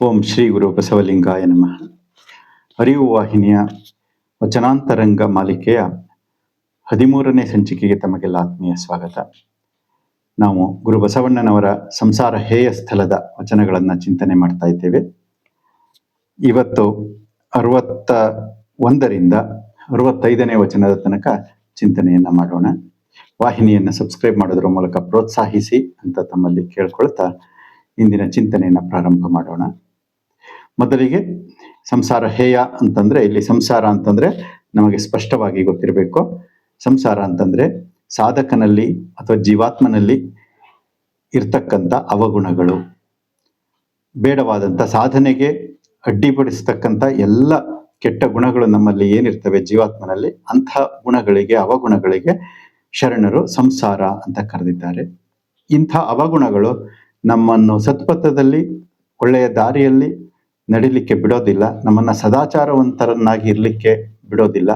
ಓಂ ಶ್ರೀ ಗುರು ಬಸವಲಿಂಗಾಯ ನಮಃ. ಅರಿವು ವಾಹಿನಿಯ ವಚನಾಂತರಂಗ ಮಾಲಿಕೆಯ ಹದಿಮೂರನೇ ಸಂಚಿಕೆಗೆ ತಮಗೆಲ್ಲ ಆತ್ಮೀಯ ಸ್ವಾಗತ. ನಾವು ಗುರು ಬಸವಣ್ಣನವರ ಸಂಸಾರ ಹೇಯ ಸ್ಥಳದ ವಚನಗಳನ್ನು ಚಿಂತನೆ ಮಾಡ್ತಾ ಇದ್ದೇವೆ. ಇವತ್ತು ಅರವತ್ತ ಒಂದರಿಂದ ಅರವತ್ತೈದನೇ ವಚನದ ತನಕ ಚಿಂತನೆಯನ್ನು ಮಾಡೋಣ. ವಾಹಿನಿಯನ್ನು ಸಬ್ಸ್ಕ್ರೈಬ್ ಮಾಡೋದ್ರ ಮೂಲಕ ಪ್ರೋತ್ಸಾಹಿಸಿ ಅಂತ ತಮ್ಮಲ್ಲಿ ಕೇಳ್ಕೊಳ್ತಾ ಇಂದಿನ ಚಿಂತನೆಯನ್ನು ಪ್ರಾರಂಭ ಮಾಡೋಣ. ಮೊದಲಿಗೆ ಸಂಸಾರ ಹೇಯ ಅಂತಂದ್ರೆ, ಇಲ್ಲಿ ಸಂಸಾರ ಅಂತಂದ್ರೆ ನಮಗೆ ಸ್ಪಷ್ಟವಾಗಿ ಗೊತ್ತಿರಬೇಕು. ಸಂಸಾರ ಅಂತಂದ್ರೆ ಸಾಧಕನಲ್ಲಿ ಅಥವಾ ಜೀವಾತ್ಮನಲ್ಲಿ ಇರ್ತಕ್ಕಂಥ ಅವಗುಣಗಳು. ಬೇಡವಾದಂಥ ಸಾಧನೆಗೆ ಅಡ್ಡಿಪಡಿಸ್ತಕ್ಕಂಥ ಎಲ್ಲ ಕೆಟ್ಟ ಗುಣಗಳು ನಮ್ಮಲ್ಲಿ ಏನಿರ್ತವೆ ಜೀವಾತ್ಮನಲ್ಲಿ, ಅಂಥ ಗುಣಗಳಿಗೆ, ಅವಗುಣಗಳಿಗೆ ಶರಣರು ಸಂಸಾರ ಅಂತ ಕರೆದಿದ್ದಾರೆ. ಇಂಥ ಅವಗುಣಗಳು ನಮ್ಮನ್ನು ಸತ್ಪಥದಲ್ಲಿ, ಒಳ್ಳೆಯ ದಾರಿಯಲ್ಲಿ ನಡಿಲಿಕ್ಕೆ ಬಿಡೋದಿಲ್ಲ, ನಮ್ಮನ್ನ ಸದಾಚಾರವಂತರನ್ನಾಗಿ ಇರಲಿಕ್ಕೆ ಬಿಡೋದಿಲ್ಲ.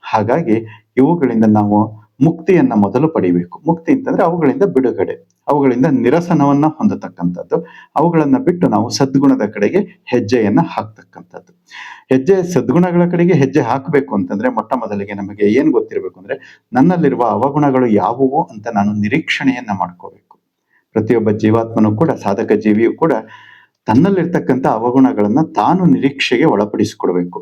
ಹಾಗಾಗಿ ಇವುಗಳಿಂದ ನಾವು ಮುಕ್ತಿಯನ್ನ ಮೊದಲು ಪಡಿಬೇಕು. ಮುಕ್ತಿ ಅಂತಂದ್ರೆ ಅವುಗಳಿಂದ ಬಿಡುಗಡೆ, ಅವುಗಳಿಂದ ನಿರಸನವನ್ನ ಹೊಂದತಕ್ಕಂಥದ್ದು, ಅವುಗಳನ್ನ ಬಿಟ್ಟು ನಾವು ಸದ್ಗುಣದ ಕಡೆಗೆ ಹೆಜ್ಜೆಯನ್ನ ಹಾಕ್ತಕ್ಕಂಥದ್ದು. ಹೆಜ್ಜೆ ಸದ್ಗುಣಗಳ ಕಡೆಗೆ ಹೆಜ್ಜೆ ಹಾಕಬೇಕು ಅಂತಂದ್ರೆ ಮೊಟ್ಟ ಮೊದಲಿಗೆ ನಮಗೆ ಏನು ಗೊತ್ತಿರಬೇಕು ಅಂದ್ರೆ ನನ್ನಲ್ಲಿರುವ ಅವಗುಣಗಳು ಯಾವುವು ಅಂತ ನಾನು ನಿರೀಕ್ಷಣೆಯನ್ನ ಮಾಡ್ಕೋಬೇಕು. ಪ್ರತಿಯೊಬ್ಬ ಜೀವಾತ್ಮನೂ ಕೂಡ, ಸಾಧಕ ಜೀವಿಯು ಕೂಡ ತನ್ನಲ್ಲಿರ್ತಕ್ಕಂಥ ಅವಗುಣಗಳನ್ನ ತಾನು ನಿರೀಕ್ಷೆಗೆ ಒಳಪಡಿಸಿಕೊಡ್ಬೇಕು.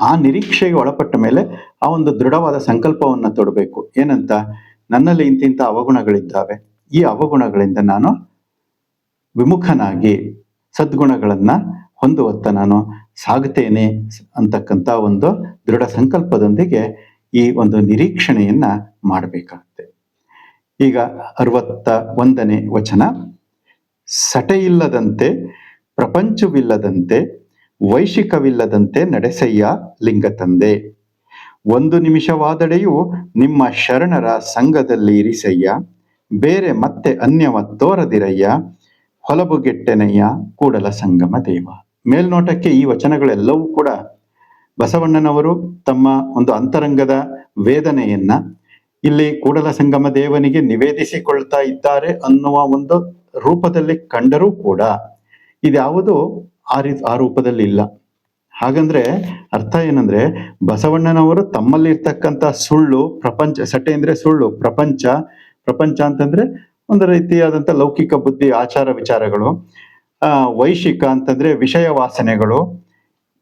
ಆ ನಿರೀಕ್ಷೆಗೆ ಒಳಪಟ್ಟ ಮೇಲೆ ಆ ಒಂದು ದೃಢವಾದ ಸಂಕಲ್ಪವನ್ನ ತೊಡಬೇಕು. ಏನಂತ? ನನ್ನಲ್ಲಿ ಇಂತಿಂತ ಅವಗುಣಗಳಿದ್ದಾವೆ. ಈ ಅವಗುಣಗಳಿಂದ ನಾನು ವಿಮುಖನಾಗಿ ಸದ್ಗುಣಗಳನ್ನ ಹೊಂದುವತ್ತ ನಾನು ಸಾಗುತ್ತೇನೆ ಅಂತಕ್ಕಂಥ ಒಂದು ದೃಢ ಸಂಕಲ್ಪದೊಂದಿಗೆ ಈ ಒಂದು ನಿರೀಕ್ಷಣೆಯನ್ನ ಮಾಡಬೇಕಾಗುತ್ತೆ. ಈಗ ಅರವತ್ತ ಒಂದನೇ ವಚನ. ಸಟೆಯಿಲ್ಲದಂತೆ, ಪ್ರಪಂಚವಿಲ್ಲದಂತೆ, ವೈಶಿಕವಿಲ್ಲದಂತೆ ನಡೆಸಯ್ಯ ಲಿಂಗ ತಂದೆ ಒಂದು ನಿಮಿಷವಾದಡೆಯೂ ನಿಮ್ಮ ಶರಣರ ಸಂಘದಲ್ಲಿ ಇರಿಸಯ್ಯ. ಬೇರೆ ಮತ್ತೆ ಅನ್ಯವ ತೋರದಿರಯ್ಯ. ಹೊಲಬುಗೆಟ್ಟೆನಯ್ಯ ಕೂಡಲ ಸಂಗಮ ದೇವ. ಮೇಲ್ನೋಟಕ್ಕೆ ಈ ವಚನಗಳೆಲ್ಲವೂ ಕೂಡ ಬಸವಣ್ಣನವರು ತಮ್ಮ ಒಂದು ಅಂತರಂಗದ ವೇದನೆಯನ್ನ ಇಲ್ಲಿ ಕೂಡಲ ಸಂಗಮ ದೇವನಿಗೆ ನಿವೇದಿಸಿಕೊಳ್ತಾ ಇದ್ದಾರೆ ಅನ್ನುವ ಒಂದು ರೂಪದಲ್ಲಿ ಕಂಡರೂ ಕೂಡ ಇದ್ಯಾವುದು ಆ ರೀ, ಆ ರೂಪದಲ್ಲಿ ಇಲ್ಲ. ಹಾಗಂದ್ರೆ ಅರ್ಥ ಏನಂದ್ರೆ ಬಸವಣ್ಣನವರು ತಮ್ಮಲ್ಲಿ ಇರ್ತಕ್ಕಂಥ ಸುಳ್ಳು, ಪ್ರಪಂಚ ಸಟೆ ಅಂದ್ರೆ ಸುಳ್ಳು, ಪ್ರಪಂಚ ಪ್ರಪಂಚ ಅಂತಂದ್ರೆ ಒಂದು ರೀತಿಯಾದಂಥ ಲೌಕಿಕ ಬುದ್ಧಿ, ಆಚಾರ ವಿಚಾರಗಳು ವೈಶಿಕ ಅಂತಂದ್ರೆ ವಿಷಯ ವಾಸನೆಗಳು,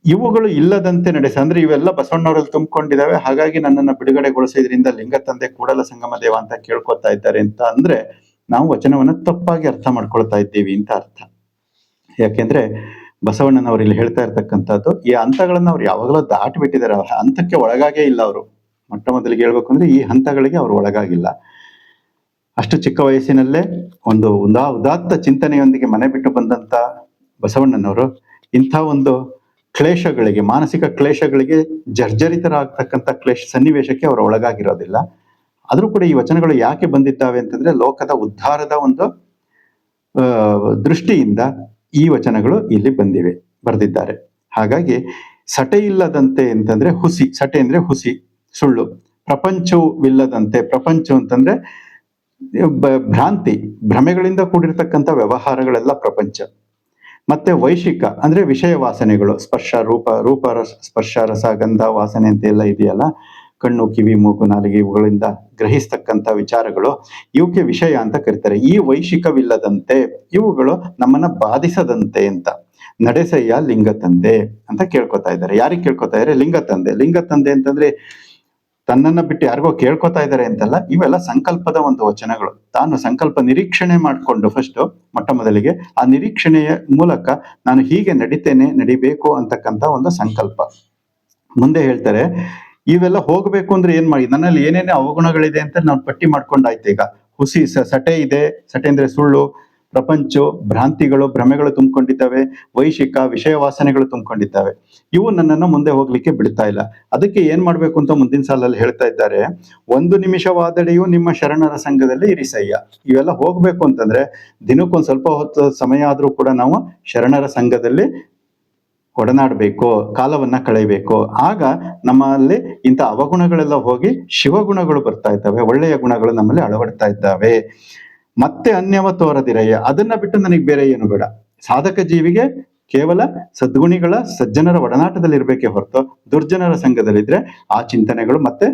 ಇವುಗಳು ಇಲ್ಲದಂತೆ ನಡೆಸ, ಅಂದ್ರೆ ಇವೆಲ್ಲ ಬಸವಣ್ಣವರಲ್ಲಿ ತುಂಬಿಕೊಂಡಿದ್ದಾವೆ, ಹಾಗಾಗಿ ನನ್ನನ್ನು ಬಿಡುಗಡೆಗೊಳಿಸಿದ್ರಿಂದ ಲಿಂಗ ತಂದೆ ಕೂಡಲ ಸಂಗಮ ದೇವ ಅಂತ ಕೇಳ್ಕೊತಾ ಇದ್ದಾರೆ ಅಂತ ಅಂದ್ರೆ ನಾವು ವಚನವನ್ನ ತಪ್ಪಾಗಿ ಅರ್ಥ ಮಾಡ್ಕೊಳ್ತಾ ಇದ್ದೀವಿ ಅಂತ ಅರ್ಥ. ಯಾಕೆಂದ್ರೆ ಬಸವಣ್ಣನವರು ಇಲ್ಲಿ ಹೇಳ್ತಾ ಇರ್ತಕ್ಕಂಥದ್ದು, ಈ ಹಂತಗಳನ್ನ ಅವ್ರು ಯಾವಾಗಲೂ ದಾಟಿ ಬಿಟ್ಟಿದ್ದಾರೆ ಅವ್ರ ಹಂತಕ್ಕೆ ಒಳಗಾಗೇ ಇಲ್ಲ ಅವರು. ಮೊಟ್ಟ ಮೊದಲಿಗೆ ಹೇಳ್ಬೇಕು ಅಂದ್ರೆ ಈ ಹಂತಗಳಿಗೆ ಅವರು ಒಳಗಾಗಿಲ್ಲ. ಅಷ್ಟು ಚಿಕ್ಕ ವಯಸ್ಸಿನಲ್ಲೇ ಒಂದು ಉದಾ, ಉದಾತ್ತ ಚಿಂತನೆಯೊಂದಿಗೆ ಮನೆ ಬಿಟ್ಟು ಬಂದಂತ ಬಸವಣ್ಣನವರು ಇಂಥ ಒಂದು ಕ್ಲೇಶಗಳಿಗೆ, ಮಾನಸಿಕ ಕ್ಲೇಶಗಳಿಗೆ ಜರ್ಜರಿತರಾಗ್ತಕ್ಕಂಥ ಕ್ಲೇಶ ಸನ್ನಿವೇಶಕ್ಕೆ ಅವರು ಒಳಗಾಗಿರೋದಿಲ್ಲ. ಆದ್ರೂ ಕೂಡ ಈ ವಚನಗಳು ಯಾಕೆ ಬಂದಿದ್ದಾವೆ ಅಂತಂದ್ರೆ ಲೋಕದ ಉದ್ಧಾರದ ಒಂದು ದೃಷ್ಟಿಯಿಂದ ಈ ವಚನಗಳು ಇಲ್ಲಿ ಬಂದಿವೆ, ಬರೆದಿದ್ದಾರೆ. ಹಾಗಾಗಿ ಸಟೆ ಇಲ್ಲದಂತೆ ಅಂತಂದ್ರೆ ಹುಸಿ, ಸಟೆ ಅಂದ್ರೆ ಹುಸಿ, ಸುಳ್ಳು. ಪ್ರಪಂಚವಿಲ್ಲದಂತೆ ಪ್ರಪಂಚ ಅಂತಂದ್ರೆ ಭ್ರಾಂತಿ, ಭ್ರಮೆಗಳಿಂದ ಕೂಡಿರ್ತಕ್ಕಂಥ ವ್ಯವಹಾರಗಳೆಲ್ಲ ಪ್ರಪಂಚ. ಮತ್ತೆ ವೈಶಿಕ, ಅಂದ್ರೆ ವಿಷಯ ವಾಸನೆಗಳು, ಸ್ಪರ್ಶ, ರೂಪ ರೂಪ, ರಸ, ಸ್ಪರ್ಶ, ರಸ, ಗಂಧ, ವಾಸನೆ ಅಂತ ಎಲ್ಲ ಇದೆಯಲ್ಲ ಕಣ್ಣು, ಕಿವಿ, ಮೂಗು, ನಾಲಿಗೆ ಇವುಗಳಿಂದ ಗ್ರಹಿಸ್ತಕ್ಕಂಥ ವಿಚಾರಗಳು ಇವಕ್ಕೆ ವಿಷಯ ಅಂತ ಕರೀತಾರೆ. ಈ ವೈಶಿಕವಿಲ್ಲದಂತೆ ಇವುಗಳು ನಮ್ಮನ್ನ ಬಾಧಿಸದಂತೆ ಅಂತ. ನಡೆಸಯ್ಯ ಲಿಂಗ ತಂದೆ ಅಂತ ಕೇಳ್ಕೊತಾ ಇದ್ದಾರೆ. ಯಾರಿಗೆ ಕೇಳ್ಕೊತಾ ಇದ್ದಾರೆ? ಲಿಂಗ ತಂದೆ. ಲಿಂಗ ತಂದೆ ಅಂತಂದ್ರೆ ತನ್ನನ್ನ ಬಿಟ್ಟು ಯಾರಿಗೋ ಕೇಳ್ಕೊತಾ ಇದ್ದಾರೆ ಅಂತಲ್ಲ, ಇವೆಲ್ಲ ಸಂಕಲ್ಪದ ಒಂದು ವಚನಗಳು. ತಾನು ಸಂಕಲ್ಪ ನಿರೀಕ್ಷಣೆ ಮಾಡಿಕೊಂಡು ಫಸ್ಟ್ ಮೊಟ್ಟ ಮೊದಲಿಗೆ ಆ ನಿರೀಕ್ಷಣೆಯ ಮೂಲಕ ನಾನು ಹೀಗೆ ನಡಿತೇನೆ, ನಡಿಬೇಕು ಅಂತಕ್ಕಂಥ ಒಂದು ಸಂಕಲ್ಪ. ಮುಂದೆ ಹೇಳ್ತಾರೆ ಇವೆಲ್ಲ ಹೋಗ್ಬೇಕು ಅಂದ್ರೆ ಏನ್ ಮಾಡಿ? ನನ್ನಲ್ಲಿ ಏನೇನೇ ಅವಗುಣಗಳಿದೆ ಅಂತ ನಾನು ಪಟ್ಟಿ ಮಾಡ್ಕೊಂಡಾಯ್ತು ಈಗ. ಹುಸಿ ಸಟೆ ಇದೆ. ಸಟೆ ಅಂದ್ರೆ ಸುಳ್ಳು, ಪ್ರಪಂಚ, ಭ್ರಾಂತಿಗಳು, ಭ್ರಮೆಗಳು ತುಂಬಿಕೊಂಡಿದ್ದಾವೆ. ವೈಶಿಕ ವಿಷಯ ವಾಸನೆಗಳು ತುಂಬಿಕೊಂಡಿದ್ದಾವೆ. ಇವು ನನ್ನನ್ನು ಮುಂದೆ ಹೋಗ್ಲಿಕ್ಕೆ ಬಿಡ್ತಾ ಇಲ್ಲ. ಅದಕ್ಕೆ ಏನ್ ಮಾಡ್ಬೇಕು ಅಂತ ಮುಂದಿನ ಸಾಲಲ್ಲಿ ಹೇಳ್ತಾ ಇದ್ದಾರೆ. ಒಂದು ನಿಮಿಷವಾದಡೆಯೂ ನಿಮ್ಮ ಶರಣರ ಸಂಘದಲ್ಲಿ ಇರಿಸಯ್ಯ ಇವೆಲ್ಲ ಹೋಗ್ಬೇಕು ಅಂತಂದ್ರೆ ದಿನಕ್ಕೊಂದು ಸ್ವಲ್ಪ ಹೊತ್ತು ಸಮಯ ಆದ್ರೂ ಕೂಡ ನಾವು ಶರಣರ ಸಂಘದಲ್ಲಿ ಒಡನಾಡಬೇಕು, ಕಾಲವನ್ನ ಕಳೆಯಬೇಕು, ಆಗ ನಮ್ಮಲ್ಲಿ ಇಂಥ ಅವಗುಣಗಳೆಲ್ಲ ಹೋಗಿ ಶಿವಗುಣಗಳು ಬರ್ತಾ ಇದ್ದಾವೆ, ಒಳ್ಳೆಯ ಗುಣಗಳು ನಮ್ಮಲ್ಲಿ ಅಳವಡ್ತಾ ಇದ್ದಾವೆ. ಮತ್ತೆ ಅನ್ಯವ ತೋರದಿರಯ್ಯ, ಅದನ್ನ ಬಿಟ್ಟು ನನಗೆ ಬೇರೆ ಏನು ಬೇಡ. ಸಾಧಕ ಜೀವಿಗೆ ಕೇವಲ ಸದ್ಗುಣಿಗಳ ಸಜ್ಜನರ ಒಡನಾಟದಲ್ಲಿ ಇರಬೇಕೇ ಹೊರತು ದುರ್ಜನರ ಸಂಘದಲ್ಲಿದ್ರೆ ಆ ಚಿಂತನೆಗಳು ಮತ್ತೆ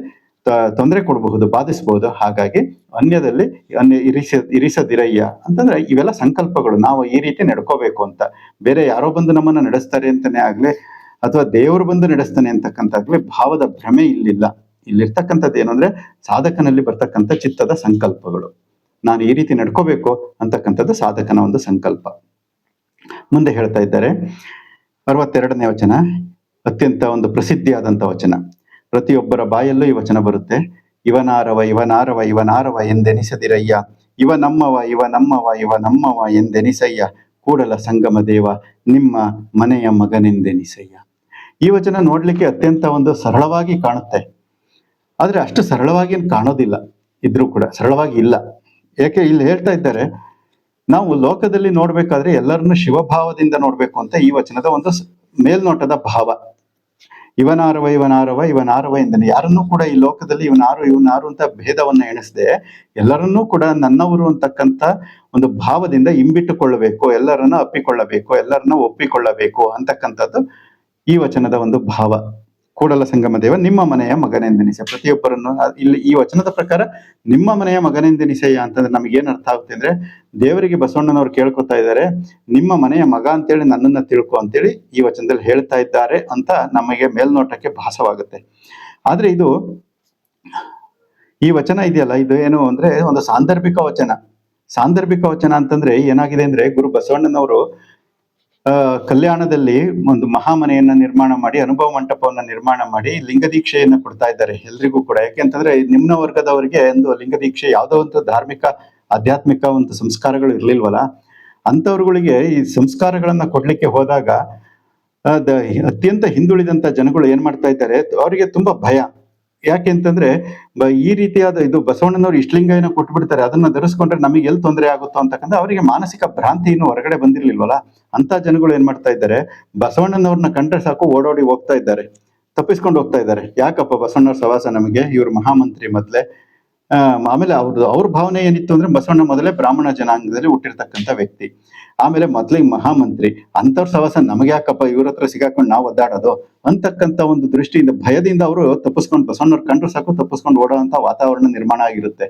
ತೊಂದರೆ ಕೊಡಬಹುದು, ಬಾಧಿಸಬಹುದು. ಹಾಗಾಗಿ ಅನ್ಯದಲ್ಲಿ ಅನ್ಯ ಇರಿಸ, ಇರಿಸದಿರಯ್ಯ. ಅಂತಂದ್ರೆ ಇವೆಲ್ಲ ಸಂಕಲ್ಪಗಳು. ನಾವು ಈ ರೀತಿ ನಡ್ಕೋಬೇಕು ಅಂತ. ಬೇರೆ ಯಾರೋ ಬಂದು ನಮ್ಮನ್ನ ನಡೆಸ್ತಾರೆ ಅಂತಾನೆ ಆಗ್ಲಿ, ಅಥವಾ ದೇವರು ಬಂದು ನಡೆಸ್ತಾನೆ ಅಂತಕ್ಕಂಥಾಗ್ಲಿ ಭಾವದ ಭ್ರಮೆ ಇಲ್ಲಿಲ್ಲ. ಇಲ್ಲಿರ್ತಕ್ಕಂಥದ್ದು ಏನು ಅಂದ್ರೆ ಸಾಧಕನಲ್ಲಿ ಬರ್ತಕ್ಕಂಥ ಚಿತ್ತದ ಸಂಕಲ್ಪಗಳು. ನಾನು ಈ ರೀತಿ ನಡ್ಕೋಬೇಕು ಅಂತಕ್ಕಂಥದ್ದು ಸಾಧಕನ ಒಂದು ಸಂಕಲ್ಪ. ಮುಂದೆ ಹೇಳ್ತಾ ಇದ್ದಾರೆ. ಅರವತ್ತೆರಡನೇ ವಚನ, ಅತ್ಯಂತ ಒಂದು ಪ್ರಸಿದ್ಧಿಯಾದಂಥ ವಚನ. ಪ್ರತಿಯೊಬ್ಬರ ಬಾಯಲ್ಲೂ ಈ ವಚನ ಬರುತ್ತೆ. ಇವನಾರವ ಇವನಾರವ ಇವನಾರವ ಎಂದೆನಿಸದಿರಯ್ಯ. ಇವ ನಮ್ಮವ ಇವ ನಮ್ಮವ ಇವ ನಮ್ಮವ ಎಂದೆನಿಸಯ್ಯ. ಕೂಡಲ ಸಂಗಮ ದೇವ, ನಿಮ್ಮ ಮನೆಯ ಮಗನೆಂದೆನಿಸಯ್ಯ. ಈ ವಚನ ನೋಡ್ಲಿಕ್ಕೆ ಅತ್ಯಂತ ಒಂದು ಸರಳವಾಗಿ ಕಾಣುತ್ತೆ. ಆದ್ರೆ ಅಷ್ಟು ಸರಳವಾಗಿ ಕಾಣೋದಿಲ್ಲ. ಇದ್ರೂ ಕೂಡ ಸರಳವಾಗಿ ಇಲ್ಲ. ಯಾಕೆ ಇಲ್ಲಿ ಹೇಳ್ತಾ ಇದ್ದಾರೆ, ನಾವು ಲೋಕದಲ್ಲಿ ನೋಡ್ಬೇಕಾದ್ರೆ ಎಲ್ಲರನ್ನು ಶಿವಭಾವದಿಂದ ನೋಡ್ಬೇಕು ಅಂತ ಈ ವಚನದ ಒಂದು ಮೇಲ್ನೋಟದ ಭಾವ. ಇವನಾರವ ಇವನಾರವ ಇವನಾರವ ಎಂದನೆ. ಯಾರನ್ನೂ ಕೂಡ ಈ ಲೋಕದಲ್ಲಿ ಇವನಾರು ಇವನಾರು ಅಂತ ಭೇದವನ್ನ ಎಣಿಸದೆ, ಎಲ್ಲರನ್ನೂ ಕೂಡ ನನ್ನವರು ಅಂತಕ್ಕಂಥ ಒಂದು ಭಾವದಿಂದ ಇಂಬಿಟ್ಟುಕೊಳ್ಳಬೇಕು ಎಲ್ಲರನ್ನ ಅಪ್ಪಿಕೊಳ್ಳಬೇಕು, ಎಲ್ಲರನ್ನ ಒಪ್ಪಿಕೊಳ್ಳಬೇಕು ಅಂತಕ್ಕಂಥದ್ದು ಈ ವಚನದ ಒಂದು ಭಾವ. ಕೂಡಲ ಸಂಗಮ ದೇವ ನಿಮ್ಮ ಮನೆಯ ಮಗನೆಂದೆನಿಸ. ಪ್ರತಿಯೊಬ್ಬರನ್ನು ಇಲ್ಲಿ ಈ ವಚನದ ಪ್ರಕಾರ ನಿಮ್ಮ ಮನೆಯ ಮಗನೆಂದೆನಿಸಯ್ಯ ಅಂತಂದ್ರೆ ನಮಗೆ ಏನ್ ಅರ್ಥ ಆಗುತ್ತೆ ಅಂದ್ರೆ ದೇವರಿಗೆ ಬಸವಣ್ಣನವ್ರು ಕೇಳ್ಕೊತಾ ಇದ್ದಾರೆ, ನಿಮ್ಮ ಮನೆಯ ಮಗ ಅಂತೇಳಿ ನನ್ನನ್ನ ತಿಳ್ಕೊ ಅಂತೇಳಿ ಈ ವಚನದಲ್ಲಿ ಹೇಳ್ತಾ ಇದ್ದಾರೆ ಅಂತ ನಮಗೆ ಮೇಲ್ನೋಟಕ್ಕೆ ಭಾಸವಾಗುತ್ತೆ. ಆದ್ರೆ ಇದು, ಈ ವಚನ ಇದೆಯಲ್ಲ, ಇದು ಏನು ಅಂದ್ರೆ ಒಂದು ಸಾಂದರ್ಭಿಕ ವಚನ. ಸಾಂದರ್ಭಿಕ ವಚನ ಅಂತಂದ್ರೆ ಏನಾಗಿದೆ ಅಂದ್ರೆ ಗುರು ಬಸವಣ್ಣನವರು ಕಲ್ಯಾಣದಲ್ಲಿ ಒಂದು ಮಹಾಮನೆಯನ್ನ ನಿರ್ಮಾಣ ಮಾಡಿ, ಅನುಭವ ಮಂಟಪವನ್ನ ನಿರ್ಮಾಣ ಮಾಡಿ ಲಿಂಗ ದೀಕ್ಷೆಯನ್ನ ಕೊಡ್ತಾ ಇದ್ದಾರೆ ಎಲ್ರಿಗೂ ಕೂಡ. ಯಾಕೆಂತಂದ್ರೆ ನಿಮ್ನ ವರ್ಗದವರಿಗೆ ಒಂದು ಲಿಂಗ ದೀಕ್ಷೆ ಯಾವುದೋ ಒಂದು ಧಾರ್ಮಿಕ, ಆಧ್ಯಾತ್ಮಿಕ ಒಂದು ಸಂಸ್ಕಾರಗಳು ಇರ್ಲಿಲ್ವಲ್ಲ ಅಂತವ್ರುಗಳಿಗೆ ಈ ಸಂಸ್ಕಾರಗಳನ್ನ ಕೊಡ್ಲಿಕ್ಕೆ ಹೋದಾಗ ಅತ್ಯಂತ ಹಿಂದುಳಿದಂತ ಜನಗಳು ಏನ್ ಮಾಡ್ತಾ ಇದ್ದಾರೆ, ಅವರಿಗೆ ತುಂಬಾ ಭಯ. ಯಾಕೆ ಅಂತಂದ್ರೆ ಈ ರೀತಿಯಾದ ಇದು ಬಸವಣ್ಣನವರು ಇಷ್ಟಲಿಂಗನ ಕೊಟ್ಬಿಡ್ತಾರೆ, ಅದನ್ನ ಧರಿಸ್ಕೊಂಡ್ರೆ ನಮಗೆ ಎಲ್ಲಿ ತೊಂದರೆ ಆಗುತ್ತೋ ಅಂತಕ್ಕಂಥ ಅವರಿಗೆ ಮಾನಸಿಕ ಭ್ರಾಂತಿ ಇನ್ನು ಹೊರಗಡೆ ಬಂದಿರ್ಲಿಲ್ವಲ್ಲ? ಅಂತ ಜನಗಳು ಏನ್ ಮಾಡ್ತಾ ಇದ್ದಾರೆ ಬಸವಣ್ಣನವ್ರನ್ನ ಕಂಡ್ರೆ ಸಾಕು ಓಡೋಡಿ ಹೋಗ್ತಾ ಇದ್ದಾರೆ, ತಪ್ಪಿಸ್ಕೊಂಡು ಹೋಗ್ತಾ ಇದ್ದಾರೆ. ಯಾಕಪ್ಪ ಬಸವಣ್ಣವ್ರ ಸವಾಸ ನಮಗೆ? ಇವ್ರ ಮಹಾಮಂತ್ರಿ ಮೊದ್ಲೇ. ಆಮೇಲೆ ಅವ್ರದ್ದು ಅವ್ರ ಭಾವನೆ ಏನಿತ್ತು ಅಂದ್ರೆ ಬಸವಣ್ಣ ಮೊದಲೇ ಬ್ರಾಹ್ಮಣ ಜನಾಂಗದಲ್ಲಿ ಹುಟ್ಟಿರ್ತಕ್ಕಂಥ ವ್ಯಕ್ತಿ. ಆಮೇಲೆ ಮೊದ್ಲಿಗೆ ಮಹಾಮಂತ್ರಿ, ಅಂತವ್ರ ಸವಾಸ ನಮಗೆ ಯಾಕಪ್ಪ ಇವ್ರ ಹತ್ರ ಸಿಗಾಕೊಂಡು ನಾವು ಒದ್ದಾಡೋದು ಅಂತಕ್ಕಂಥ ಒಂದು ದೃಷ್ಟಿಯಿಂದ, ಭಯದಿಂದ ಅವರು ತಪ್ಪಿಸ್ಕೊಂಡು ಬಸವಣ್ಣವ್ರ ಕಂಡ್ರು ಸಾಕು, ತಪ್ಪಿಸ್ಕೊಂಡು ಓಡೋವಂಥ ವಾತಾವರಣ ನಿರ್ಮಾಣ ಆಗಿರುತ್ತೆ.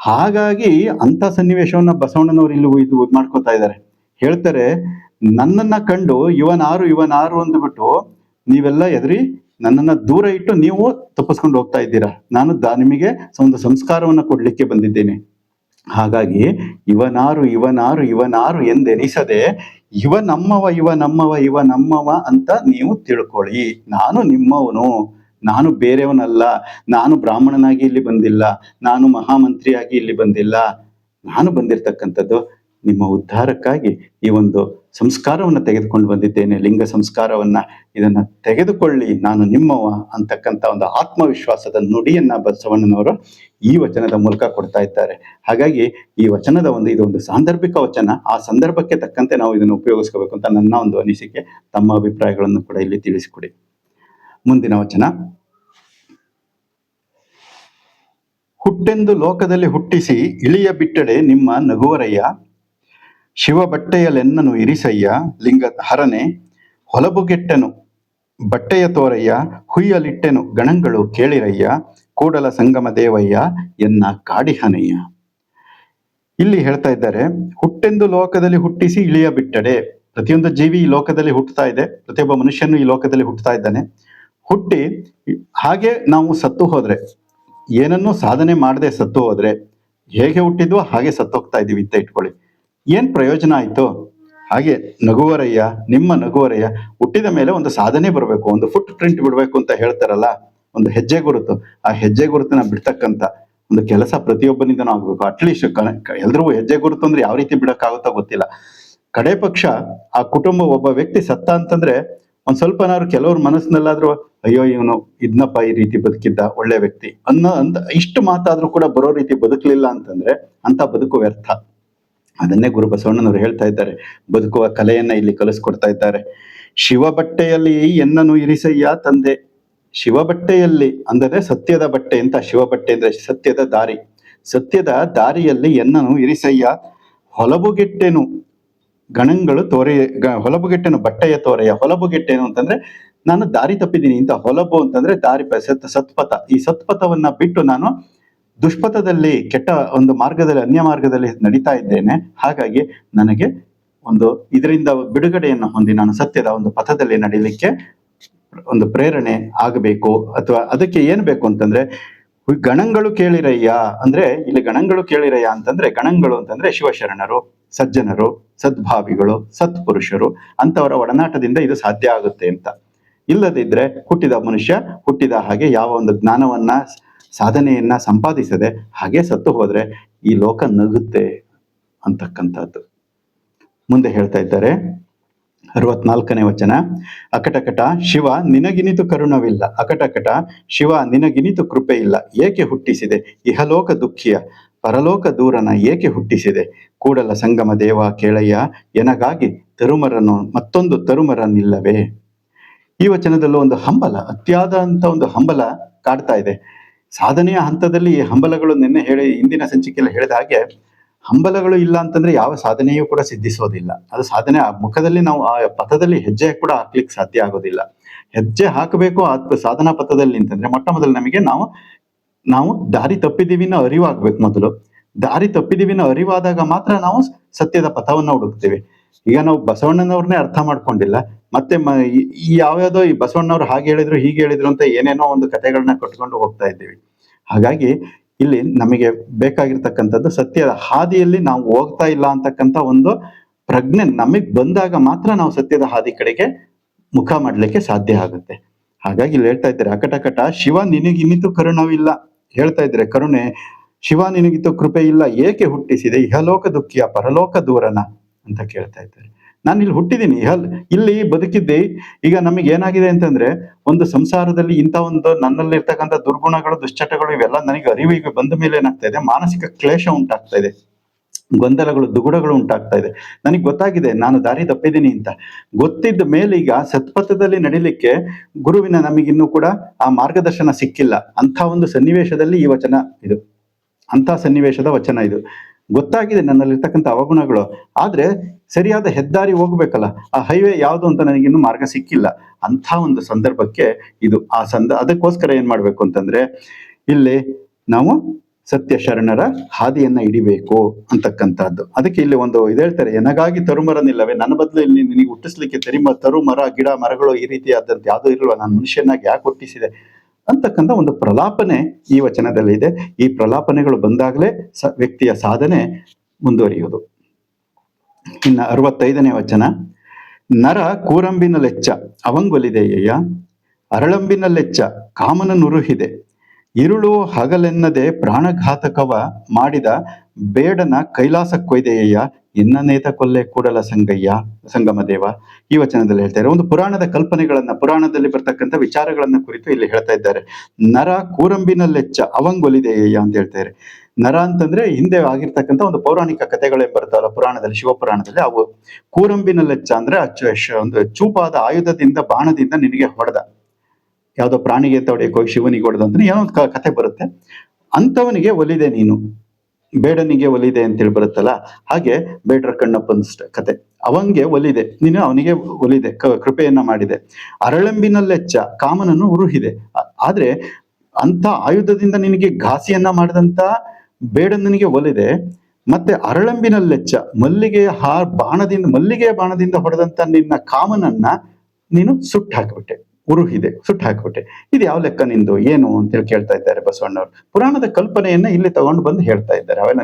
ಹಾಗಾಗಿ ಅಂತ ಸನ್ನಿವೇಶವನ್ನ ಬಸವಣ್ಣನವ್ರು ಇಲ್ಲಿ ಇದ್ ಮಾಡ್ಕೊತಾ ಇದ್ದಾರೆ. ಹೇಳ್ತಾರೆ, ನನ್ನನ್ನ ಕಂಡು ಇವನಾರು ಇವನಾರು ಅಂದ್ಬಿಟ್ಟು ನೀವೆಲ್ಲ ಎದುರಿ ನನ್ನನ್ನ ದೂರ ಇಟ್ಟು ನೀವು ತಪ್ಪಿಸ್ಕೊಂಡು ಹೋಗ್ತಾ ಇದ್ದೀರಾ? ನಾನು ದ, ನಿಮಗೆ ಒಂದು ಸಂಸ್ಕಾರವನ್ನ ಕೊಡಲಿಕ್ಕೆ ಬಂದಿದ್ದೇನೆ. ಹಾಗಾಗಿ ಇವನಾರು ಇವನಾರು ಇವನಾರು ಎಂದೆನಿಸದೆ ಇವ ನಮ್ಮವ ಇವ ನಮ್ಮವ ಇವ ನಮ್ಮವ ಅಂತ ನೀವು ತಿಳ್ಕೊಳ್ಳಿ. ನಾನು ನಿಮ್ಮವನು. ನಾನು ಬೇರೆಯವನಲ್ಲ. ನಾನು ಬ್ರಾಹ್ಮಣನಾಗಿ ಇಲ್ಲಿ ಬಂದಿಲ್ಲ. ನಾನು ಮಹಾಮಂತ್ರಿಯಾಗಿ ಇಲ್ಲಿ ಬಂದಿಲ್ಲ. ನಾನು ಬಂದಿರತಕ್ಕಂಥದ್ದು ನಿಮ್ಮ ಉದ್ಧಾರಕ್ಕಾಗಿ ಈ ಒಂದು ಸಂಸ್ಕಾರವನ್ನ ತೆಗೆದುಕೊಂಡು ಬಂದಿದ್ದೇನೆ, ಲಿಂಗ ಸಂಸ್ಕಾರವನ್ನ ಇದನ್ನ ತೆಗೆದುಕೊಳ್ಳಿ, ನಾನು ನಿಮ್ಮವ ಅಂತಕ್ಕಂಥ ಒಂದು ಆತ್ಮವಿಶ್ವಾಸದ ನುಡಿಯನ್ನ ಬಸವಣ್ಣನವರು ಈ ವಚನದ ಮೂಲಕ ಕೊಡ್ತಾ ಇದ್ದಾರೆ. ಹಾಗಾಗಿ ಈ ವಚನದ ಒಂದು, ಇದು ಒಂದು ಸಾಂದರ್ಭಿಕ ವಚನ. ಆ ಸಂದರ್ಭಕ್ಕೆ ತಕ್ಕಂತೆ ನಾವು ಇದನ್ನು ಉಪಯೋಗಿಸ್ಕೋಬೇಕು ಅಂತ ನನ್ನ ಒಂದು ಅನಿಸಿಕೆ. ತಮ್ಮ ಅಭಿಪ್ರಾಯಗಳನ್ನು ಕೂಡ ಇಲ್ಲಿ ತಿಳಿಸಿಕೊಡಿ. ಮುಂದಿನ ವಚನ. ಹುಟ್ಟೆಂದು ಲೋಕದಲ್ಲಿ ಹುಟ್ಟಿಸಿ ಇಳಿಯ ಬಿಟ್ಟಡೆ ನಿಮ್ಮ ನಗುವರಯ್ಯ. ಶಿವ ಬಟ್ಟೆಯಲೆನ್ನನು ಇರಿಸಯ್ಯ ಲಿಂಗ ಹರನೆ, ಹೊಲಬುಗೆಟ್ಟನು, ಬಟ್ಟೆಯ ತೋರಯ್ಯ, ಹುಯ್ಯಲಿಟ್ಟೆನು ಗಣಂಗಳು ಕೇಳಿರಯ್ಯ, ಕೂಡಲ ಸಂಗಮ ದೇವಯ್ಯ ಎನ್ನ ಕಾಡಿಹನಯ್ಯ ಇಲ್ಲಿ ಹೇಳ್ತಾ ಇದ್ದಾರೆ, ಹುಟ್ಟೆಂದು ಲೋಕದಲ್ಲಿ ಹುಟ್ಟಿಸಿ ಇಳಿಯ ಬಿಟ್ಟಡೆ ಪ್ರತಿಯೊಂದು ಜೀವಿ ಈ ಲೋಕದಲ್ಲಿ ಹುಟ್ಟುತ್ತಾ ಇದೆ, ಪ್ರತಿಯೊಬ್ಬ ಮನುಷ್ಯನು ಈ ಲೋಕದಲ್ಲಿ ಹುಟ್ಟುತ್ತಾ ಇದ್ದಾನೆ. ಹುಟ್ಟಿ, ಹಾಗೆ ನಾವು ಸತ್ತು ಹೋದ್ರೆ, ಏನನ್ನೂ ಸಾಧನೆ ಮಾಡದೆ ಸತ್ತು ಹೋದ್ರೆ, ಹೇಗೆ ಹುಟ್ಟಿದ್ವೋ ಹಾಗೆ ಸತ್ತೋಗ್ತಾ ಇದೀವಿ ಅಂತ ಇಟ್ಕೊಳ್ಳಿ. ಏನ್ ಪ್ರಯೋಜನ ಆಯ್ತು ಹಾಗೆ ನಗುವರಯ್ಯ, ನಿಮ್ಮ ನಗುವರಯ್ಯ ಹುಟ್ಟಿದ ಮೇಲೆ ಒಂದು ಸಾಧನೆ ಬರಬೇಕು, ಒಂದು ಫುಟ್ ಪ್ರಿಂಟ್ ಬಿಡಬೇಕು ಅಂತ ಹೇಳ್ತಾರಲ್ಲ, ಒಂದು ಹೆಜ್ಜೆ ಗುರುತು. ಆ ಹೆಜ್ಜೆ ಗುರುತನ್ನ ಬಿಡ್ತಕ್ಕಂಥ ಒಂದು ಕೆಲಸ ಪ್ರತಿಯೊಬ್ಬನಿಂದನೂ ಆಗ್ಬೇಕು. ಅಟ್ಲೀಸ್ಟ್ ಎಲ್ರಿಗೂ ಹೆಜ್ಜೆ ಗುರುತು ಅಂದ್ರೆ ಯಾವ ರೀತಿ ಬಿಡಕ್ಕಾಗುತ್ತೋ ಗೊತ್ತಿಲ್ಲ. ಕಡೆ ಪಕ್ಷ, ಆ ಕುಟುಂಬ ಒಬ್ಬ ವ್ಯಕ್ತಿ ಸತ್ತ ಅಂತಂದ್ರೆ ಒಂದ್ ಸ್ವಲ್ಪನಾದ್ರು ಕೆಲವ್ರ ಮನಸ್ಸಿನಲ್ಲಾದ್ರೂ, ಅಯ್ಯೋ, ಇವನು ಇದ್ನಪ್ಪ ಈ ರೀತಿ ಬದುಕಿದ್ದ, ಒಳ್ಳೆ ವ್ಯಕ್ತಿ. ಅನ್ನೋ ಅಂತ ಇಷ್ಟು ಮಾತಾದ್ರೂ ಕೂಡ ಬರೋ ರೀತಿ ಬದುಕಲಿಲ್ಲ ಅಂತಂದ್ರೆ ಅಂತ ಬದುಕು ವ್ಯರ್ಥ. ಅದನ್ನೇ ಗುರು ಬಸವಣ್ಣನವರು ಹೇಳ್ತಾ ಇದ್ದಾರೆ. ಬದುಕುವ ಕಲೆಯನ್ನ ಇಲ್ಲಿ ಕಲಿಸ್ಕೊಡ್ತಾ ಇದ್ದಾರೆ. ಶಿವ ಬಟ್ಟೆಯಲ್ಲಿ ಎನ್ನನು ಇರಿಸಯ್ಯ ತಂದೆ. ಶಿವ ಬಟ್ಟೆಯಲ್ಲಿ ಅಂದರೆ ಸತ್ಯದ ಬಟ್ಟೆ ಅಂತ ಶಿವ ಬಟ್ಟೆ ಅಂದ್ರೆ ಸತ್ಯದ ದಾರಿ. ಸತ್ಯದ ದಾರಿಯಲ್ಲಿ ಎನ್ನನು ಇರಿಸಯ್ಯ. ಹೊಲಬುಗೆಟ್ಟೆನು ಗಣಗಳು ತೋರೆ ಹೊಲಬುಗೆಟ್ಟೆನು ಬಟ್ಟೆಯ ತೋರೆಯ. ಹೊಲಬುಗೆಟ್ಟೆನು ಅಂತಂದ್ರೆ ನಾನು ದಾರಿ ತಪ್ಪಿದ್ದೀನಿ. ಇಂತ ಹೊಲಬು ಅಂತಂದ್ರೆ ದಾರಿ ಸತ್, ಸತ್ಪಥ. ಈ ಸತ್ಪಥವನ್ನ ಬಿಟ್ಟು ನಾನು ದುಷ್ಪಥದಲ್ಲಿ ಕೆಟ್ಟ ಒಂದು ಮಾರ್ಗದಲ್ಲಿ, ಅನ್ಯ ಮಾರ್ಗದಲ್ಲಿ ನಡೀತಾ ಇದ್ದೇನೆ. ಹಾಗಾಗಿ ನನಗೆ ಒಂದು ಇದರಿಂದ ಬಿಡುಗಡೆಯನ್ನು ಹೊಂದಿ ನಾನು ಸತ್ಯದ ಒಂದು ಪಥದಲ್ಲಿ ನಡೀಲಿಕ್ಕೆ ಒಂದು ಪ್ರೇರಣೆ ಆಗಬೇಕು. ಅಥವಾ ಅದಕ್ಕೆ ಏನು ಬೇಕು ಅಂತಂದ್ರೆ ಗಣಂಗಳು ಕೇಳಿರಯ್ಯ ಅಂದ್ರೆ, ಇಲ್ಲಿ ಗಣಂಗಳು ಕೇಳಿರಯ್ಯ ಅಂತಂದ್ರೆ, ಗಣಂಗಳು ಅಂತಂದ್ರೆ ಶಿವಶರಣರು, ಸಜ್ಜನರು, ಸದ್ಭಾವಿಗಳು, ಸತ್ಪುರುಷರು ಅಂತವರ ಒಡನಾಟದಿಂದ ಇದು ಸಾಧ್ಯ ಆಗುತ್ತೆ ಅಂತ. ಇಲ್ಲದಿದ್ರೆ ಹುಟ್ಟಿದ ಮನುಷ್ಯ ಹುಟ್ಟಿದ ಹಾಗೆ ಯಾವ ಒಂದು ಜ್ಞಾನವನ್ನ ಸಾಧನೆಯನ್ನ ಸಂಪಾದಿಸದೆ ಹಾಗೆ ಸತ್ತು ಹೋದ್ರೆ ಈ ಲೋಕ ನಗುತ್ತೆ ಅಂತಕ್ಕಂಥದ್ದು. ಮುಂದೆ ಹೇಳ್ತಾ ಇದ್ದಾರೆ. ಅರವತ್ನಾಲ್ಕನೇ ವಚನ. ಅಕಟಕಟ, ಶಿವ ನಿನಗಿನಿತು ಕರುಣವಿಲ್ಲ. ಅಕಟಕಟ, ಶಿವ ನಿನಗಿನಿತು ಕೃಪೆ ಇಲ್ಲ ಏಕೆ ಹುಟ್ಟಿಸಿದೆ? ಇಹಲೋಕ ದುಃಖಿಯ, ಪರಲೋಕ ದೂರನ ಏಕೆ ಹುಟ್ಟಿಸಿದೆ? ಕೂಡಲ ಸಂಗಮ ದೇವ ಕೇಳಯ್ಯ, ಎನಗಾಗಿ ತರುಮರನು ಮತ್ತೊಂದು ತರುಮರನಿಲ್ಲವೇ? ಈ ವಚನದಲ್ಲೂ ಒಂದು ಹಂಬಲ ಅತಿಯಾದಂಥ ಒಂದು ಹಂಬಲ ಕಾಡ್ತಾ ಇದೆ. ಸಾಧನೆಯ ಹಂತದಲ್ಲಿ ಹಂಬಲಗಳು ನಿನ್ನೆ ಹೇಳಿ, ಇಂದಿನ ಸಂಚಿಕೆಯಲ್ಲಿ ಹೇಳಿದ ಹಾಗೆ, ಹಂಬಲಗಳು ಇಲ್ಲ ಅಂತಂದ್ರೆ ಯಾವ ಸಾಧನೆಯೂ ಕೂಡ ಸಿದ್ಧಿಸೋದಿಲ್ಲ. ಅದು ಸಾಧನೆ ಆ ಮುಖದಲ್ಲಿ ನಾವು ಆ ಪಥದಲ್ಲಿ ಹೆಜ್ಜೆ ಕೂಡ ಹಾಕ್ಲಿಕ್ಕೆ ಸಾಧ್ಯ ಆಗೋದಿಲ್ಲ. ಹೆಜ್ಜೆ ಹಾಕಬೇಕು ಆ ಸಾಧನಾ ಪಥದಲ್ಲಿ ಅಂತಂದ್ರೆ ಮೊಟ್ಟ ಮೊದಲು ನಮಗೆ ನಾವು ನಾವು ದಾರಿ ತಪ್ಪಿದೀವಿ ಅನ್ನೋ ಅರಿವಾಗ್ಬೇಕು ಮೊದಲು. ದಾರಿ ತಪ್ಪಿದೀವಿ ಅನ್ನೋ ಅರಿವಾದಾಗ ಮಾತ್ರ ನಾವು ಸತ್ಯದ ಪಥವನ್ನು ಹುಡುಕ್ತೀವಿ. ಈಗ ನಾವು ಬಸವಣ್ಣನವ್ರನ್ನೇ ಅರ್ಥ ಮಾಡ್ಕೊಂಡಿಲ್ಲ. ಮತ್ತೆ ಯಾವ್ಯಾವ್ದೋ ಈ ಬಸವಣ್ಣವ್ರು ಹಾಗೆ ಹೇಳಿದ್ರು, ಹೀಗೆ ಹೇಳಿದ್ರು ಅಂತ ಏನೇನೋ ಒಂದು ಕಥೆಗಳನ್ನ ಕಟ್ಕೊಂಡು ಹೋಗ್ತಾ ಇದ್ದೀವಿ. ಹಾಗಾಗಿ ಇಲ್ಲಿ ನಮಗೆ ಬೇಕಾಗಿರ್ತಕ್ಕಂಥದ್ದು ಸತ್ಯದ ಹಾದಿಯಲ್ಲಿ ನಾವು ಹೋಗ್ತಾ ಇಲ್ಲ ಅಂತಕ್ಕಂಥ ಒಂದು ಪ್ರಜ್ಞೆ ನಮಗೆ ಬಂದಾಗ ಮಾತ್ರ ನಾವು ಸತ್ಯದ ಹಾದಿ ಕಡೆಗೆ ಮುಖ ಮಾಡ್ಲಿಕ್ಕೆ ಸಾಧ್ಯ ಆಗುತ್ತೆ. ಹಾಗಾಗಿ ಇಲ್ಲಿ ಹೇಳ್ತಾ ಇದ್ದಾರೆ, ಅಕಟಕಟ, ಶಿವ ನಿನಗಿನ್ನಿತು ಕರುಣವಿಲ್ಲ. ಹೇಳ್ತಾ ಇದ್ದಾರೆ, ಕರುಣೆ, ಶಿವ ನಿನಗಿತು ಕೃಪೆ ಇಲ್ಲ, ಏಕೆ ಹುಟ್ಟಿಸಿದೆ? ಇಹಲೋಕ ದುಃಖಿಯ, ಪರಲೋಕ ದೂರನ. ಅಂತ ಕೇಳ್ತಾ ಇದ್ದಾರೆ. ನಾನು ಇಲ್ಲಿ ಹುಟ್ಟಿದ್ದೀನಿ ಇಲ್ಲಿ ಬದುಕಿದ್ದೆ. ಈಗ ನಮಗೆ ಏನಾಗಿದೆ ಅಂತಂದ್ರೆ, ಒಂದು ಸಂಸಾರದಲ್ಲಿ ಇಂಥ ಒಂದು ನನ್ನಲ್ಲಿ ಇರ್ತಕ್ಕಂಥ ದುರ್ಗುಣಗಳು, ದುಶ್ಚಟಗಳು ಇವೆಲ್ಲ ನನಗೆ ಅರಿವಿಗೆ ಬಂದ ಮೇಲೆ ಏನಾಗ್ತಾ ಇದೆ, ಮಾನಸಿಕ ಕ್ಲೇಶ ಉಂಟಾಗ್ತಾ ಇದೆ. ಗೊಂದಲಗಳು, ದುಗುಡಗಳು ಉಂಟಾಗ್ತಾ ಇದೆ. ನನಗೆ ಗೊತ್ತಾಗಿದೆ, ನಾನು ದಾರಿ ತಪ್ಪಿದ್ದೀನಿ ಅಂತ. ಗೊತ್ತಿದ್ದ ಮೇಲೆ ಈಗ ಸತ್ಪಥದಲ್ಲಿ ನಡಿಲಿಕ್ಕೆ ಗುರುವಿನ ನಮಗಿನ್ನೂ ಕೂಡ ಆ ಮಾರ್ಗದರ್ಶನ ಸಿಕ್ಕಿಲ್ಲ. ಅಂಥ ಒಂದು ಸನ್ನಿವೇಶದಲ್ಲಿ ಈ ವಚನ ಇದು. ಅಂಥ ಸನ್ನಿವೇಶದ ವಚನ ಇದು. ಗೊತ್ತಾಗಿದೆ ನನ್ನಲ್ಲಿರ್ತಕ್ಕಂಥ ಅವಗುಣಗಳು. ಆದ್ರೆ ಸರಿಯಾದ ಹೆದ್ದಾರಿ ಹೋಗ್ಬೇಕಲ್ಲ, ಆ ಹೈವೇ ಯಾವುದು ಅಂತ ನನಗಿನ್ನೂ ಮಾರ್ಗ ಸಿಕ್ಕಿಲ್ಲ. ಅಂಥ ಒಂದು ಸಂದರ್ಭಕ್ಕೆ ಇದು ಆ ಸಂದ, ಅದಕ್ಕೋಸ್ಕರ ಏನ್ ಮಾಡ್ಬೇಕು ಅಂತಂದ್ರೆ, ಇಲ್ಲಿ ನಾವು ಸತ್ಯ ಶರಣರ ಹಾದಿಯನ್ನ ಹಿಡಿಬೇಕು ಅಂತಕ್ಕಂಥದ್ದು. ಅದಕ್ಕೆ ಇಲ್ಲಿ ಒಂದು ಇದು ಹೇಳ್ತಾರೆ, ಎನಗಾಗಿ ತರುಮರನಿಲ್ಲವೇ ನನ್ನ ಬದಲು ಇಲ್ಲಿ ನಿನಗೆ ಹುಟ್ಟಿಸ್ಲಿಕ್ಕೆ ತರಿಮ ತರು ಮರ ಗಿಡ, ಮರಗಳು ಈ ರೀತಿಯಾದಂತ ಯಾವುದೂ ಇರಲ್ವ ನಾನು ಮನುಷ್ಯನಾಗಿ ಯಾಕೆ ಹುಟ್ಟಿಸಿದೆ? ಅಂತಕ್ಕಂಥ ಒಂದು ಪ್ರಲಾಪನೆ ಈ ವಚನದಲ್ಲಿ ಇದೆ ಈ ಪ್ರಲಾಪನೆಗಳು ಬಂದಾಗಲೇ ಸ ವ್ಯಕ್ತಿಯ ಸಾಧನೆ ಮುಂದುವರಿಯುವುದು. ಇನ್ನು ಅರವತ್ತೈದನೇ ವಚನ. ನರ ಕೂರಂಬಿನ ಲೆಚ್ಚ ಅವಂಗೊಲಿದೆಯಯ್ಯ ಅರಳಂಬಿನಲ್ಲೆಚ್ಚ ಕಾಮನ ನುರುಹಿದೆ. ಇರುಳು ಹಗಲೆನ್ನದೆ ಪ್ರಾಣಘಾತಕವ ಮಾಡಿದ ಬೇಡನ ಕೈಲಾಸ ಕೊಯ್ದೆಯಯ್ಯ ಎನ್ನನೇತ ಕೊಲ್ಲೆ ಕೂಡಲ ಸಂಗಯ್ಯ, ಸಂಗಮ ದೇವ ಈ ವಚನದಲ್ಲಿ ಹೇಳ್ತಾರೆ ಒಂದು ಪುರಾಣದ ಕಲ್ಪನೆಗಳನ್ನ, ಪುರಾಣದಲ್ಲಿ ಬರ್ತಕ್ಕಂಥ ವಿಚಾರಗಳನ್ನ ಕುರಿತು ಇಲ್ಲಿ ಹೇಳ್ತಾ ಇದ್ದಾರೆ. ನರ ಕೂರಂಬಿನಲ್ಲೆಚ್ಚ ಅವಂಗೊಲಿದೆಯಯ್ಯ ಅಂತ ಹೇಳ್ತಾರೆ ನರ ಅಂತಂದ್ರೆ ಹಿಂದೆ ಆಗಿರ್ತಕ್ಕಂಥ ಒಂದು ಪೌರಾಣಿಕ ಕಥೆಗಳೇ ಬರ್ತಾವಲ್ಲ ಪುರಾಣದಲ್ಲಿ, ಶಿವಪುರಾಣದಲ್ಲಿ. ಅವು ಕೂರಂಬಿನಲ್ಲೆಚ್ಚ ಅಂದ್ರೆ ಅಚ್ಚು ಚ- ಒಂದು ಚೂಪಾದ ಆಯುಧದಿಂದ, ಬಾಣದಿಂದ ನಿನಗೆ ಹೊಡೆದ. ಯಾವುದೋ ಪ್ರಾಣಿಗೆ ಅಂತ ಹೊಡೆಯಕ್ಕೆ ಹೋಗಿ ಶಿವನಿಗೆ ಹೊಡೆದ ಅಂತ ಏನೋ ಒಂದು ಕಥೆ ಬರುತ್ತೆ. ಅಂಥವನಿಗೆ ಒಲಿದೆ ನೀನು. ಬೇಡನಿಗೆ ಒಲಿದೆ ಅಂತೇಳಿ ಬರುತ್ತಲ್ಲ, ಹಾಗೆ ಬೇಡರ ಕಣ್ಣಪ್ಪನ ಕತೆ. ಅವಂಗೆ ಒಲಿದೆ, ನೀನು ಅವನಿಗೆ ಒಲಿದೆ ಕೃಪೆಯನ್ನ ಮಾಡಿದೆ. ಅರಳಂಬಿನಲ್ಲೆಚ್ಚ ಕಾಮನನ್ನು ಉರುಹಿದೆ ಆದ್ರೆ ಅಂತ ಆಯುಧದಿಂದ ನಿನಗೆ ಘಾಸಿಯನ್ನ ಮಾಡಿದಂತ ಬೇಡನಿಗೆ ಒಲಿದೆ, ಮತ್ತೆ ಅರಳಂಬಿನಲ್ಲೆಚ್ಚ ಮಲ್ಲಿಗೆಯ ಹಾ ಬಾಣದಿಂದ ಮಲ್ಲಿಗೆಯ ಬಾಣದಿಂದ ಹೊಡೆದಂತ ನಿನ್ನ ಕಾಮನನ್ನ ನೀನು ಸುಟ್ಟು ಹಾಕಿಬಿಟ್ಟೆ. ಉರುಹಿದೆ, ಸುಟ್ಟು ಹಾಕಿಬಿಟ್ಟೆ. ಇದು ಯಾವ ಲೆಕ್ಕ ನಿಂದು? ಏನು ಅಂತೇಳಿ ಕೇಳ್ತಾ ಇದ್ದಾರೆ ಬಸವಣ್ಣವರು. ಪುರಾಣದ ಕಲ್ಪನೆಯನ್ನ ಇಲ್ಲಿ ತಗೊಂಡು ಬಂದು ಹೇಳ್ತಾ ಇದ್ದಾರೆ. ಅವೆಲ್ಲ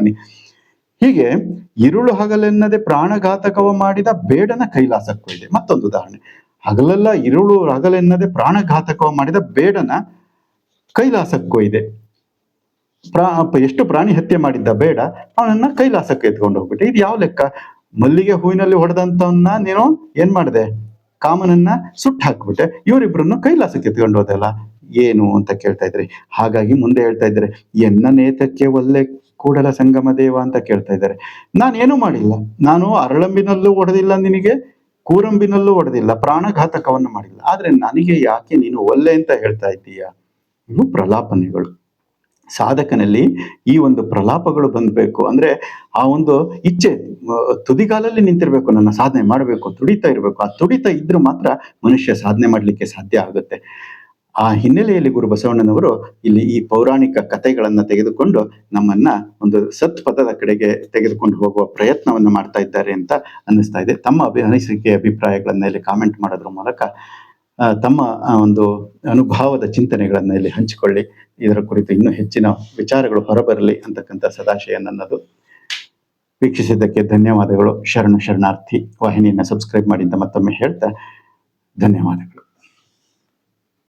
ಹೀಗೆ ಇರುಳು ಹಗಲೆನ್ನದೆ ಪ್ರಾಣಘಾತಕವ ಮಾಡಿದ ಬೇಡನ ಕೈಲಾಸಕ್ಕೂ ಇದೆ. ಮತ್ತೊಂದು ಉದಾಹರಣೆ. ಹಗಲೆಲ್ಲ ಇರುಳು ಹಗಲೆನ್ನದೆ ಪ್ರಾಣಘಾತಕವ ಮಾಡಿದ ಬೇಡನ ಕೈಲಾಸಕ್ಕೂ ಇದೆ. ಪ್ರಾ ಎಷ್ಟು ಪ್ರಾಣಿ ಹತ್ಯೆ ಮಾಡಿದ್ದ ಬೇಡ, ಅವನನ್ನ ಕೈಲಾಸಕ್ಕೆ ಎತ್ಕೊಂಡು ಹೋಗ್ಬಿಟ್ಟೆ. ಇದು ಯಾವ ಲೆಕ್ಕ? ಮಲ್ಲಿಗೆ ಹೂವಿನಲ್ಲಿ ಹೊಡೆದಂತವನ್ನ ನೀನು ಏನ್ ಮಾಡಿದೆ? ಕಾಮನನ್ನ ಸುಟ್ಟು ಹಾಕ್ಬಿಟ್ಟೆ. ಇವರಿಬ್ರನ್ನು ಕೈಲಾಸಕ್ಕೆ ಎತ್ಕೊಂಡು ಹೋದಲ್ಲ. ಏನು ಅಂತ ಕೇಳ್ತಾ ಇದ್ರಿ? ಹಾಗಾಗಿ ಮುಂದೆ ಹೇಳ್ತಾ ಇದ್ದಾರೆ. ಎನ್ನ ನೇತಕ್ಕೆ ಒಲ್ಲೆ ಕೂಡಲ ಸಂಗಮ ದೇವ ಅಂತ ಕೇಳ್ತಾ ಇದ್ದಾರೆ. ನಾನೇನು ಮಾಡಿಲ್ಲ. ನಾನು ಅರಳಂಬಿನಲ್ಲೂ ಹೊಡೆದಿಲ್ಲ ನಿನಗೆ, ಕೂರಂಬಿನಲ್ಲೂ ಹೊಡೆದಿಲ್ಲ ಪ್ರಾಣಘಾತಕವನ್ನು ಮಾಡಿಲ್ಲ. ಆದ್ರೆ ನನಗೆ ಯಾಕೆ ನೀನು ಒಲ್ಲೆ ಅಂತ ಹೇಳ್ತಾ ಇದ್ದೀಯಾ? ಇವು ಪ್ರಲಾಪನೆಗಳು. ಸಾಧಕನಲ್ಲಿ ಈ ಒಂದು ಪ್ರಲಾಪಗಳು ಬಂದಬೇಕು. ಅಂದ್ರೆ ಆ ಒಂದು ಇಚ್ಛೆ ತುದಿಗಾಲಲ್ಲಿ ನಿಂತಿರ್ಬೇಕು, ನನ್ನ ಸಾಧನೆ ಮಾಡಬೇಕು, ತುಡಿತಾ ಇರಬೇಕು. ಆ ತುಡಿತ ಇದ್ರೂ ಮಾತ್ರ ಮನುಷ್ಯ ಸಾಧನೆ ಮಾಡಲಿಕ್ಕೆ ಸಾಧ್ಯ ಆಗುತ್ತೆ. ಆ ಹಿನ್ನೆಲೆಯಲ್ಲಿ ಗುರು ಬಸವಣ್ಣನವರು ಇಲ್ಲಿ ಈ ಪೌರಾಣಿಕ ಕಥೆಗಳನ್ನ ತೆಗೆದುಕೊಂಡು ನಮ್ಮನ್ನ ಒಂದು ಸತ್ಪಥದ ಕಡೆಗೆ ತೆಗೆದುಕೊಂಡು ಹೋಗುವ ಪ್ರಯತ್ನವನ್ನು ಮಾಡ್ತಾ ಇದ್ದಾರೆ ಅಂತ ಅನ್ನಿಸ್ತಾ ಇದೆ. ತಮ್ಮ ಅಭಿ ಅನಿಸಿಕೆ ಅಭಿಪ್ರಾಯಗಳನ್ನ ಇಲ್ಲಿ ಕಾಮೆಂಟ್ ಮಾಡೋದ್ರ ಮೂಲಕ ತಮ್ಮ ಒಂದು ಅನುಭವದ ಚಿಂತನೆಗಳನ್ನ ಇಲ್ಲಿ ಹಂಚಿಕೊಳ್ಳಿ. ಇದರ ಕುರಿತು ಇನ್ನೂ ಹೆಚ್ಚಿನ ವಿಚಾರಗಳು ಹೊರಬರಲಿ ಅಂತಕ್ಕಂಥ ಸದಾಶಯ ನನ್ನದು. ವೀಕ್ಷಿಸಿದ್ದಕ್ಕೆ ಧನ್ಯವಾದಗಳು. ಶರಣ ಶರಣಾರ್ಥಿ ವಾಹಿನಿಯನ್ನು ಸಬ್ಸ್ಕ್ರೈಬ್ ಮಾಡಿದ್ದ ಮತ್ತೊಮ್ಮೆ ಹೇಳ್ತಾ ಧನ್ಯವಾದಗಳು.